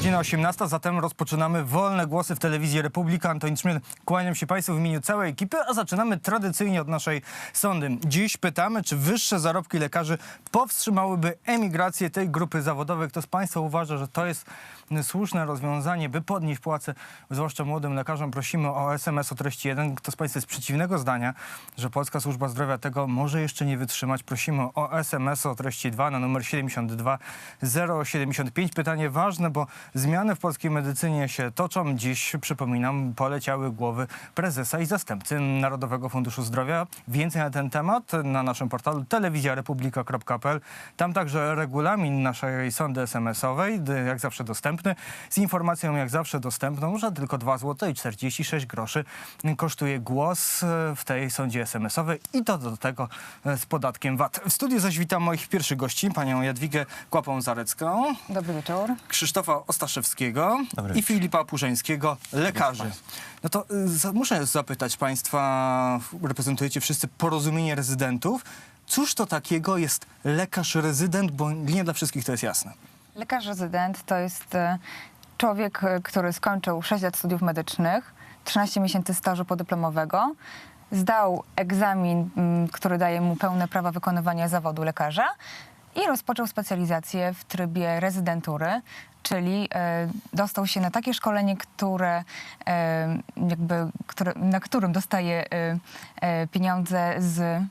godzina 18, zatem rozpoczynamy wolne głosy w telewizji Republika. Antonin Szmyl, kłaniam się Państwu w imieniu całej ekipy, a zaczynamy tradycyjnie od naszej sądy. Dziś pytamy, czy wyższe zarobki lekarzy powstrzymałyby emigrację tej grupy zawodowej. Kto z Państwa uważa, że to jest słuszne rozwiązanie, by podnieść płace, zwłaszcza młodym lekarzom? Prosimy o SMS o treści 1. Kto z Państwa jest przeciwnego zdania, że Polska Służba Zdrowia tego może jeszcze nie wytrzymać? Prosimy o SMS o treści 2 na numer 72 075. Pytanie ważne, bo zmiany w polskiej medycynie się toczą. Dziś, przypominam, poleciały głowy prezesa i zastępcy Narodowego Funduszu Zdrowia. Więcej na ten temat na naszym portalu telewizjarepublika.pl. Tam także regulamin naszej sądy SMS-owej, jak zawsze dostępny, z informacją jak zawsze dostępną, że tylko 2 zł i 46 groszy kosztuje głos e, w tej sądzie SMS-owej i to do tego e, z podatkiem VAT. W studiu zaś witam moich pierwszych gości, panią Jadwigę Kłapą-Zarecką, Dobry wieczór. Krzysztofa Ostaszewskiego Dobry i. Filipa Purzeńskiego, lekarzy. No to y, za, muszę zapytać państwa, reprezentujecie wszyscy porozumienie rezydentów. Cóż to takiego jest lekarz rezydent, bo nie dla wszystkich to jest jasne. Lekarz rezydent to jest e, człowiek, e, który skończył 6 lat studiów medycznych, 13 miesięcy stażu podyplomowego, zdał egzamin, m, który daje mu pełne prawa wykonywania zawodu lekarza i rozpoczął specjalizację w trybie rezydentury, czyli e, dostał się na takie szkolenie, które, jakby, które, na którym dostaje pieniądze z,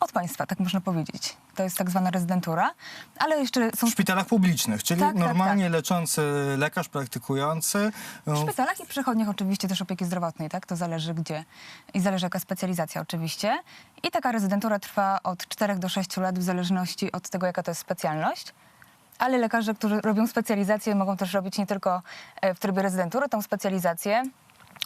od państwa, tak można powiedzieć. To jest tak zwana rezydentura, ale jeszcze są W szpitalach publicznych, czyli Tak, tak, normalnie leczący lekarz praktykujący. W no, szpitalach i przychodniach oczywiście też opieki zdrowotnej, tak? To zależy gdzie i zależy jaka specjalizacja oczywiście. I taka rezydentura trwa od 4 do 6 lat w zależności od tego, jaka to jest specjalność. Ale lekarze, którzy robią specjalizację, mogą też robić nie tylko e, w trybie rezydentury tą specjalizację,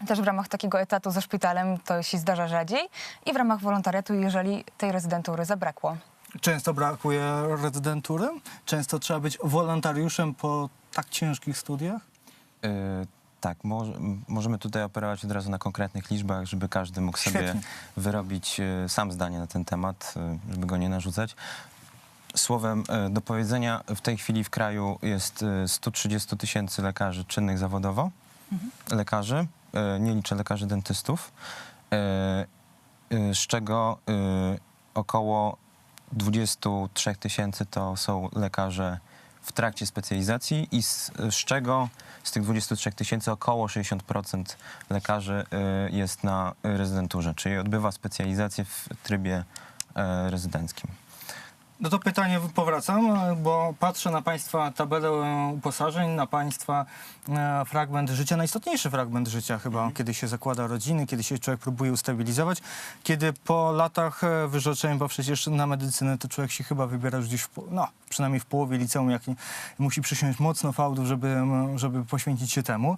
też w ramach takiego etatu ze szpitalem to się zdarza rzadziej i w ramach wolontariatu, jeżeli tej rezydentury zabrakło. Często brakuje rezydentury, często trzeba być wolontariuszem po tak ciężkich studiach. Y, tak, może, m- możemy tutaj operować od razu na konkretnych liczbach, żeby każdy mógł sobie Świetnie. wyrobić y, sam zdanie na ten temat, y, żeby go nie narzucać. Słowem y, do powiedzenia, w tej chwili w kraju jest y, 130 tysięcy lekarzy czynnych zawodowo, lekarzy, y, nie liczę lekarzy dentystów, y, y, z czego około 23 tysięcy to są lekarze w trakcie specjalizacji i z, z czego z tych 23 tysięcy około 60% lekarzy jest na rezydenturze, czyli odbywa specjalizację w trybie e, rezydenckim. No to pytanie powracam, bo patrzę na Państwa tabelę uposażeń, na Państwa e, fragment życia, najistotniejszy fragment życia chyba, kiedy się zakłada rodziny, kiedy się człowiek próbuje ustabilizować, kiedy po latach e, wyrzeczeń, bo przecież na medycynę to człowiek się chyba wybiera już gdzieś, w, no przynajmniej w połowie liceum, jak nie, musi przysiąść mocno fałdów, żeby, żeby poświęcić się temu.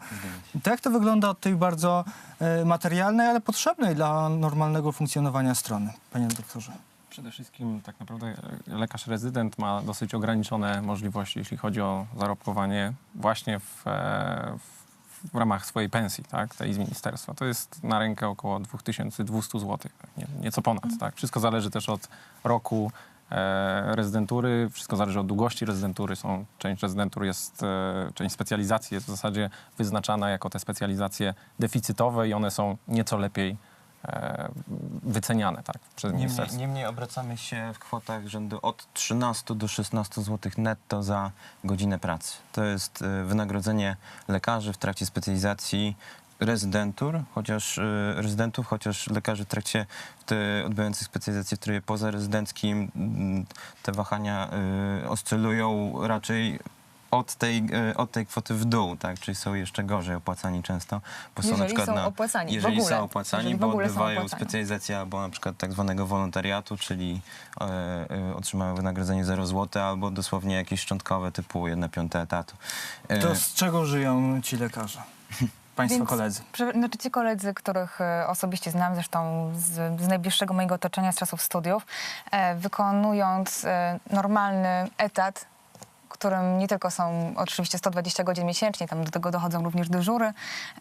To jak to wygląda od tej bardzo e, materialnej, ale potrzebnej dla normalnego funkcjonowania strony, panie doktorze? Przede wszystkim tak naprawdę e, lekarz rezydent ma dosyć ograniczone możliwości, jeśli chodzi o zarobkowanie właśnie w, e, w, w ramach swojej pensji, tak, tej z ministerstwa. To jest na rękę około 2200 zł, tak, nie, nieco ponad. Tak. Wszystko zależy też od roku e, rezydentury, wszystko zależy od długości rezydentury. Są, część rezydentur jest, e, część specjalizacji jest w zasadzie wyznaczana jako te specjalizacje deficytowe i one są nieco lepiej wyceniane tak, przez Niemniej, ministerstwo. niemniej obracamy się w kwotach rzędu od 13 do 16 zł netto za godzinę pracy. To jest y, wynagrodzenie lekarzy w trakcie specjalizacji rezydentur, chociaż y, rezydentów, chociaż lekarzy w trakcie te, odbywających specjalizację w trybie pozarezydenckim te wahania oscylują raczej od tej, y, od tej kwoty w dół, tak? czyli są jeszcze gorzej opłacani często. Bo Jeżeli są opłacani, w jeżeli ogóle. są opłacani, Jeżeli bo są odbywają opłacani. specjalizację albo na przykład tak zwanego wolontariatu, czyli e, e, otrzymają wynagrodzenie 0 zł albo dosłownie jakieś szczątkowe typu 1 piąte etatu. E, To z czego żyją ci lekarze? Państwo Więc koledzy. przy- Znaczy ci koledzy, których e, osobiście znam, zresztą z, z najbliższego mojego otoczenia, z czasów studiów, e, wykonując e, normalny etat, którym nie tylko są oczywiście 120 godzin miesięcznie, tam do tego dochodzą również dyżury,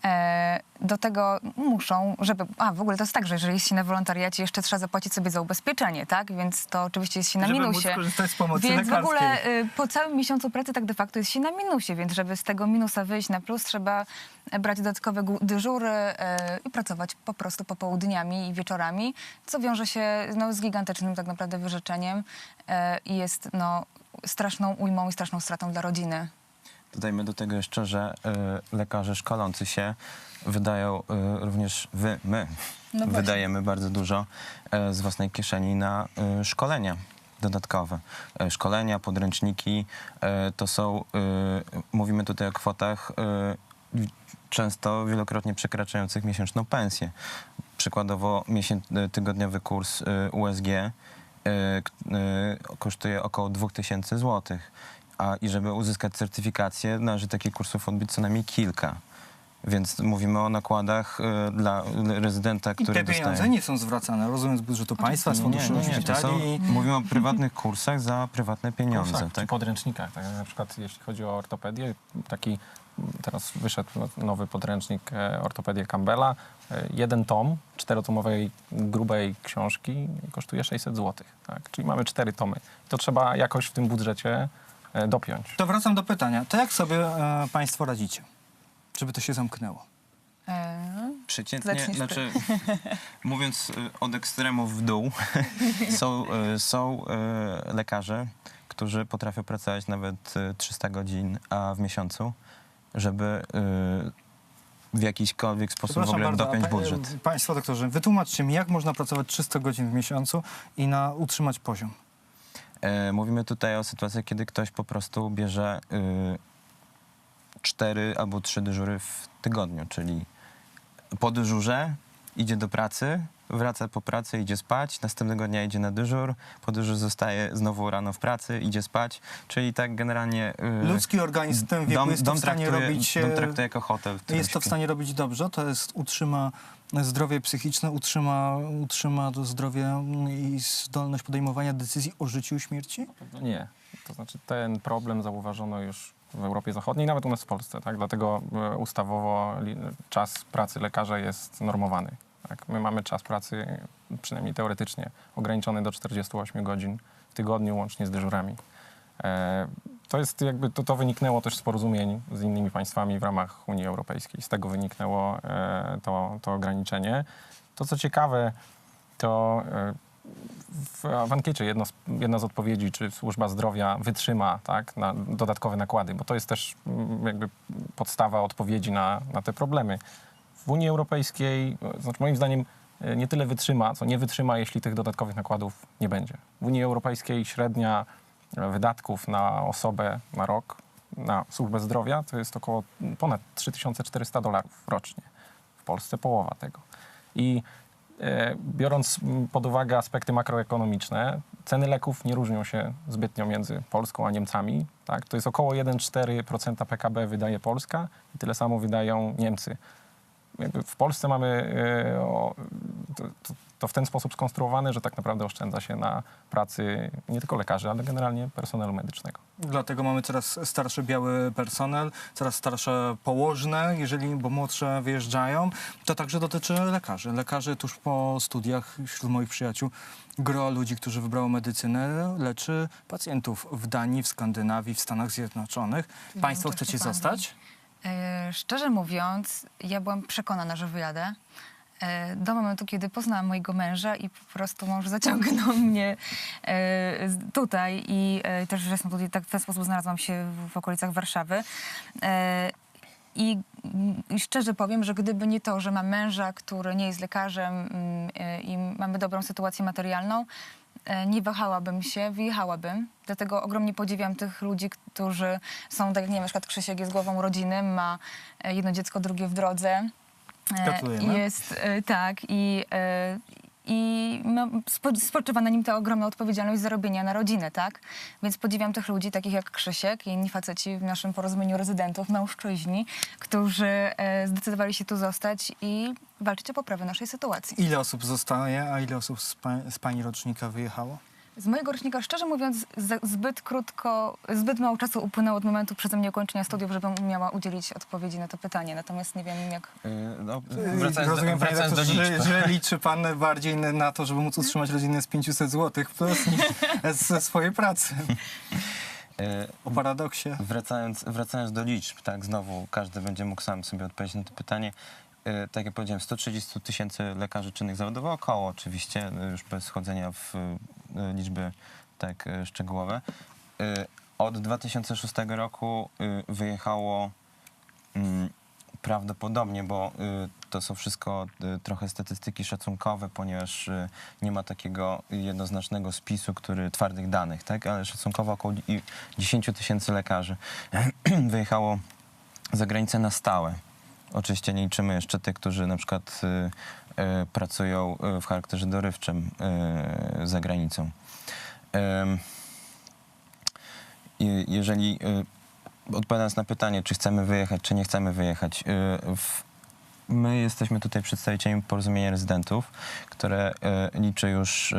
e, do tego muszą, żeby... A, w ogóle to jest tak, że jeżeli jest się na wolontariacie, jeszcze trzeba zapłacić sobie za ubezpieczenie, tak? Więc to oczywiście jest się na Żeby móc minusie. korzystać z pomocy Więc w ogóle lekarskiej. y, po całym miesiącu pracy tak de facto jest się na minusie, więc żeby z tego minusa wyjść na plus, trzeba brać dodatkowe dyżury e, i pracować po prostu popołudniami i wieczorami, co wiąże się no, z gigantycznym tak naprawdę wyrzeczeniem e, i jest no, straszną ujmą i straszną stratą dla rodziny. Dodajmy do tego jeszcze, że y, lekarze szkolący się wydają y, również wy, my No wydajemy bardzo dużo y, z własnej kieszeni na y, szkolenia dodatkowe. Y, szkolenia, podręczniki y, to są, y, mówimy tutaj o kwotach y, często wielokrotnie przekraczających miesięczną pensję. Przykładowo miesię, y, tygodniowy kurs y, USG kosztuje około 2000 zł. A i żeby uzyskać certyfikację, należy takich kursów odbyć co najmniej kilka. Więc mówimy o nakładach y, dla rezydenta, I który te pieniądze dostaje. nie są zwracane, rozumiem, z budżetu państwa, z Nie, funduszu nie, nie, to są, szpitali. mówimy o prywatnych kursach za prywatne pieniądze. kursach czy tak? podręcznikach. Tak? Na przykład jeśli chodzi o ortopedię, taki teraz wyszedł nowy podręcznik e, ortopedię Campbella. E, jeden tom czterotomowej grubej książki kosztuje 600 zł. Tak? Czyli mamy cztery tomy. To trzeba jakoś w tym budżecie e, dopiąć. To wracam do pytania. To jak sobie e, państwo radzicie? Żeby to się zamknęło? E, Przeciętnie, znaczy mówiąc y, od ekstremów w dół, są, y, są y, lekarze, którzy potrafią pracować nawet y, 300 godzin a w miesiącu, żeby y, w jakiśkolwiek sposób w ogóle bardzo, dopiąć pa- budżet. Państwo doktorze, wytłumaczcie mi, jak można pracować 300 godzin w miesiącu i na utrzymać poziom? E, Mówimy tutaj o sytuacji, kiedy ktoś po prostu bierze y, cztery albo trzy dyżury w tygodniu, czyli po dyżurze idzie do pracy, wraca po pracy, idzie spać, następnego dnia idzie na dyżur, po dyżur zostaje znowu rano w pracy, idzie spać, czyli tak generalnie... y, Ludzki organizm w tym wieku jest to w stanie traktuje, robić... dom traktuje jako hotel. Jest to w stanie robić dobrze, to jest utrzyma zdrowie psychiczne, utrzyma, utrzyma to zdrowie mm, i zdolność podejmowania decyzji o życiu i śmierci? No nie. To znaczy ten problem zauważono już w Europie Zachodniej, nawet u nas w Polsce. Tak? Dlatego e, ustawowo czas pracy lekarza jest normowany. Tak? My mamy czas pracy, przynajmniej teoretycznie, ograniczony do 48 godzin w tygodniu, łącznie z dyżurami. E, To jest jakby, to, to wyniknęło też z porozumień z innymi państwami w ramach Unii Europejskiej. Z tego wyniknęło e, to, to ograniczenie. To co ciekawe, to w, w ankiecie jedno z, jedna z odpowiedzi, czy służba zdrowia wytrzyma tak, na dodatkowe nakłady, bo to jest też mm, jakby podstawa odpowiedzi na, na te problemy. W Unii Europejskiej, znaczy moim zdaniem, e, nie tyle wytrzyma, co nie wytrzyma, jeśli tych dodatkowych nakładów nie będzie. W Unii Europejskiej średnia e, wydatków na osobę na rok na służbę zdrowia to jest około ponad 3400 dolarów rocznie. W Polsce połowa tego. I biorąc m, pod uwagę aspekty makroekonomiczne, ceny leków nie różnią się zbytnio między Polską a Niemcami. Tak? To jest około 1,4% PKB wydaje Polska i tyle samo wydają Niemcy. Jakby w Polsce mamy e, to, to, to w ten sposób skonstruowane, że tak naprawdę oszczędza się na pracy nie tylko lekarzy, ale generalnie personelu medycznego. Dlatego mamy coraz starszy biały personel, coraz starsze położne, jeżeli, bo młodsze wyjeżdżają. To także dotyczy lekarzy. Lekarzy tuż po studiach, wśród moich przyjaciół, gro ludzi, którzy wybrało medycynę, leczy pacjentów w Danii, w Skandynawii, w Stanach Zjednoczonych. Państwo chcecie zostać? E, Szczerze mówiąc, ja byłam przekonana, że wyjadę. e, Do momentu, kiedy poznałam mojego męża i po prostu mąż zaciągnął mnie e, tutaj i też że tutaj, tak w ten sposób znalazłam się w, okolicach Warszawy. I, I szczerze powiem, że gdyby nie to, że mam męża, który nie jest lekarzem mm, i mamy dobrą sytuację materialną, nie wahałabym się, wyjechałabym. Dlatego ogromnie podziwiam tych ludzi, którzy są, tak jak nie wiem, na przykład Krzysiek jest głową rodziny, ma e, jedno dziecko, drugie w drodze. E, Gratulujemy. Jest, e, tak, i, e, i no, spo, spoczywa na nim ta ogromna odpowiedzialność za robienia na rodzinę, tak? Więc podziwiam tych ludzi, takich jak Krzysiek i inni faceci w naszym porozumieniu rezydentów, mężczyźni, którzy e, zdecydowali się tu zostać i walczyć o poprawę naszej sytuacji. Ile osób zostaje, a ile osób z, pa- z pani rocznika wyjechało? Z mojego rocznika, szczerze mówiąc, zbyt krótko, zbyt mało czasu upłynęło od momentu przeze mnie ukończenia studiów, żebym umiała udzielić odpowiedzi na to pytanie. Natomiast nie wiem, jak... Y, No, Rozumiem, wracając, do, panie wracając do że, że liczy pan bardziej na to, żeby móc utrzymać rodzinę z 500 zł plus niż ze swojej pracy. Y, O paradoksie. Wracając, wracając do liczb, tak, znowu każdy będzie mógł sam sobie odpowiedzieć na to pytanie. Y, Tak jak powiedziałem, 130 tysięcy lekarzy czynnych zawodowo, około oczywiście, y, już bez chodzenia w liczby tak y, szczegółowe. Y, Od 2006 roku wyjechało mm, prawdopodobnie, bo to są wszystko trochę statystyki szacunkowe, ponieważ nie ma takiego jednoznacznego spisu, który twardych danych, tak? Ale szacunkowo około i- 10 tysięcy lekarzy wyjechało za granicę na stałe. Oczywiście nie liczymy jeszcze tych, którzy na przykład y, y, pracują y, w charakterze dorywczym za granicą. Jeżeli odpowiadając na pytanie, czy chcemy wyjechać, czy nie chcemy wyjechać, my jesteśmy tutaj przedstawicielami porozumienia rezydentów, które liczy już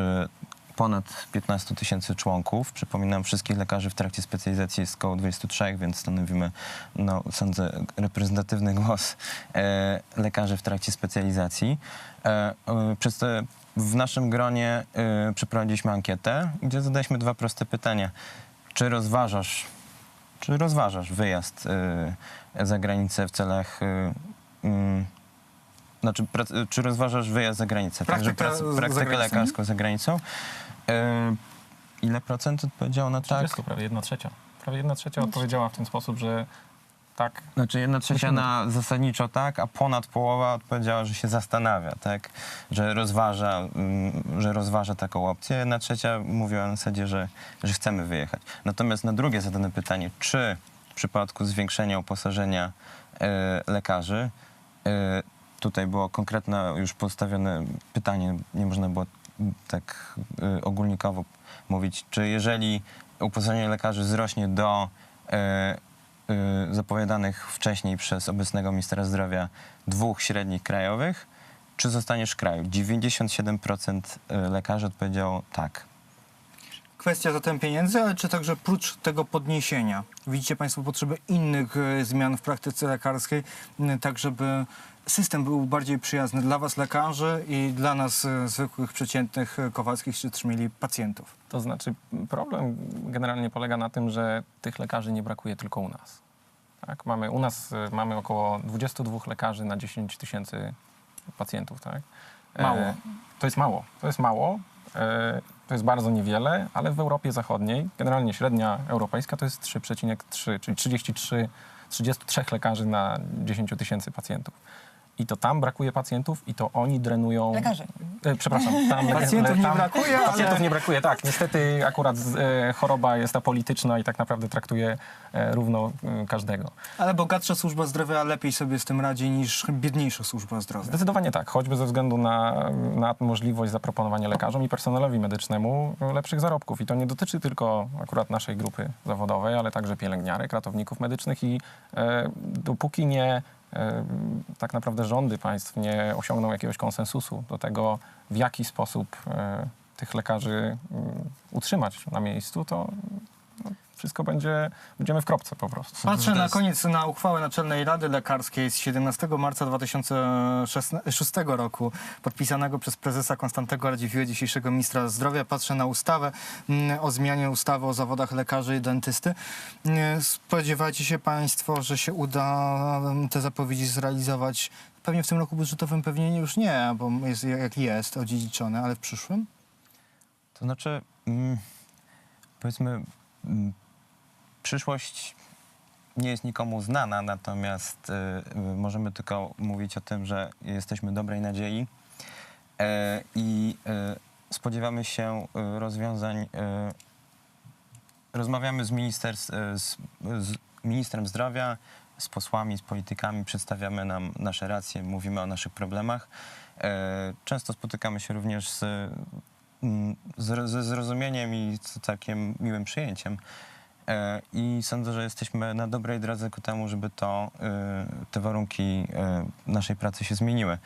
ponad 15 tysięcy członków. Przypominam, wszystkich lekarzy w trakcie specjalizacji jest około 23, więc stanowimy, no, sądzę, reprezentatywny głos e, lekarzy w trakcie specjalizacji. E, e, przez te, w naszym gronie e, przeprowadziliśmy ankietę, gdzie zadaliśmy dwa proste pytania. Czy rozważasz czy rozważasz wyjazd y, za granicę w celach. Y, mm, znaczy, czy rozważasz wyjazd za granicę? Praktykę Także za prac, praktykę granicą? lekarską za granicą. Y, ile procent odpowiedziało na tak? 30, prawie 1 trzecia. Prawie 1 trzecia odpowiedziała w ten sposób, że tak, Znaczy jedna trzecia na zasadniczo tak, a ponad połowa odpowiedziała, że się zastanawia, tak? Że rozważa, mm, że rozważa taką opcję. Jedna trzecia mówiła na zasadzie, że, że chcemy wyjechać. Natomiast na drugie zadane pytanie, czy w przypadku zwiększenia uposażenia e, lekarzy, e, tutaj było konkretne już postawione pytanie, nie można było tak e, ogólnikowo mówić, czy jeżeli uposażenie lekarzy wzrośnie do e, y, zapowiadanych wcześniej przez obecnego ministra zdrowia dwóch średnich krajowych, czy zostaniesz w kraju? 97% y, lekarzy odpowiedziało tak. Kwestia zatem pieniędzy, ale czy także prócz tego podniesienia widzicie Państwo potrzeby innych zmian w praktyce lekarskiej, tak żeby system był bardziej przyjazny dla Was lekarzy i dla nas e, zwykłych, przeciętnych e, Kowalskich czy Trzmieli pacjentów? to znaczy problem generalnie polega na tym, że tych lekarzy nie brakuje tylko u nas. Tak? Mamy, u nas y, mamy około 22 lekarzy na 10 tysięcy pacjentów. Tak? E, Mało. to jest mało. To jest mało. E, to jest bardzo niewiele, ale w Europie Zachodniej, generalnie średnia europejska to jest 3,3, czyli 33, 33 lekarzy na 10 tysięcy pacjentów. I to tam brakuje pacjentów i to oni drenują... Lekarzy. E, przepraszam, tam Pacjentów nie tam- brakuje, ale- Pacjentów nie brakuje, tak. Niestety akurat e, choroba jest apolityczna i tak naprawdę traktuje e, równo e, każdego. Ale bogatsza służba zdrowia lepiej sobie z tym radzi niż biedniejsza służba zdrowia. Zdecydowanie tak, choćby ze względu na, na możliwość zaproponowania lekarzom i personelowi medycznemu lepszych zarobków. I to nie dotyczy tylko akurat naszej grupy zawodowej, ale także pielęgniarek, ratowników medycznych i e, dopóki nie e, tak naprawdę rządy państw nie osiągną jakiegoś konsensusu do tego, w jaki sposób e, tych lekarzy mm, utrzymać na miejscu, to wszystko będzie, będziemy w kropce po prostu. Patrzę na koniec na uchwałę Naczelnej Rady Lekarskiej z 17 marca 2006 roku, podpisanego przez prezesa Konstantego Radziwiłła, dzisiejszego ministra zdrowia. Patrzę na ustawę mm, o zmianie ustawy o zawodach lekarzy i dentysty. Mm, Spodziewacie się Państwo, że się uda mm, te zapowiedzi zrealizować? Pewnie w tym roku budżetowym pewnie już nie, bo jest jak jest odziedziczone, ale w przyszłym? To znaczy, mm, powiedzmy, przyszłość nie jest nikomu znana, natomiast y, możemy tylko mówić o tym, że jesteśmy dobrej nadziei e, i y, spodziewamy się rozwiązań. Rozmawiamy z, minister, z, z ministrem zdrowia, z posłami, z politykami, przedstawiamy nam nasze racje, mówimy o naszych problemach. E, często spotykamy się również mm, z- ze zrozumieniem i z całkiem miłym przyjęciem. E, I sądzę, że jesteśmy na dobrej drodze ku temu, żeby to, e, te warunki e, naszej pracy się zmieniły.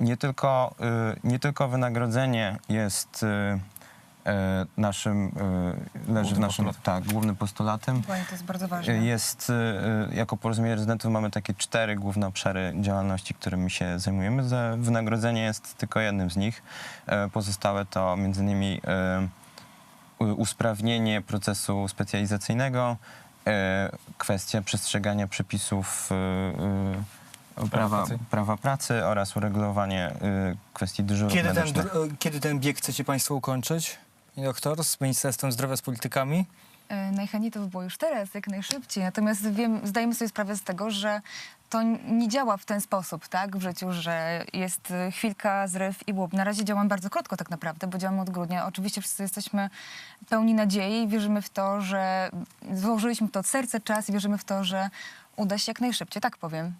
Nie tylko, nie tylko wynagrodzenie jest e, naszym, e, leży w Głównym naszym, postulatem. tak, głównym postulatem. Dokładnie, to jest bardzo ważne. Jest, e, jako porozumienie rezydentów mamy takie cztery główne obszary działalności, którymi się zajmujemy. Za- Wynagrodzenie jest tylko jednym z nich. E, Pozostałe to między innymi e, u- usprawnienie procesu specjalizacyjnego, e, kwestia przestrzegania przepisów e, e, prawa, pracy. prawa pracy oraz uregulowanie e, kwestii dyżurów Kiedy ten, medycznych. kiedy ten bieg chcecie Państwo ukończyć? Doktor, z Ministerstwem Zdrowia, z politykami? Najchętniej to by było już teraz, jak najszybciej. Natomiast wiem, zdajemy sobie sprawę z tego, że to nie działa w ten sposób, tak, w życiu, że jest e, chwilka, zryw i łup. Na razie działam bardzo krótko tak naprawdę, bo działamy od grudnia. Oczywiście wszyscy jesteśmy pełni nadziei i wierzymy w to, że złożyliśmy to od serca czas i wierzymy w to, że uda się jak najszybciej, tak powiem.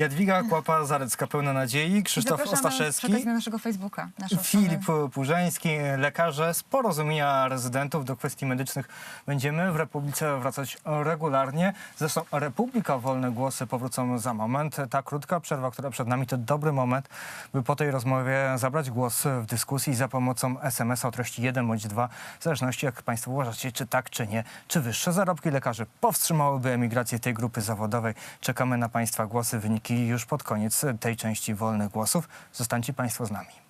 Jadwiga Kłapa-Zarecka, pełna nadziei, Krzysztof Zapraszamy Ostaszewski. przekaz na naszego Facebooka. Naszą Filip stronę. Purzeński, lekarze z porozumienia rezydentów do kwestii medycznych. Będziemy w Republice wracać regularnie. Zresztą Republika Wolne Głosy powrócą za moment. Ta krótka przerwa, która przed nami, to dobry moment, by po tej rozmowie zabrać głos w dyskusji za pomocą SMS-a o treści 1 bądź 2, w zależności jak Państwo uważacie, czy tak, czy nie. Czy wyższe zarobki lekarzy powstrzymałyby emigrację tej grupy zawodowej? Czekamy na Państwa głosy, wyniki już pod koniec tej części Wolnych Głosów. Zostańcie Państwo z nami.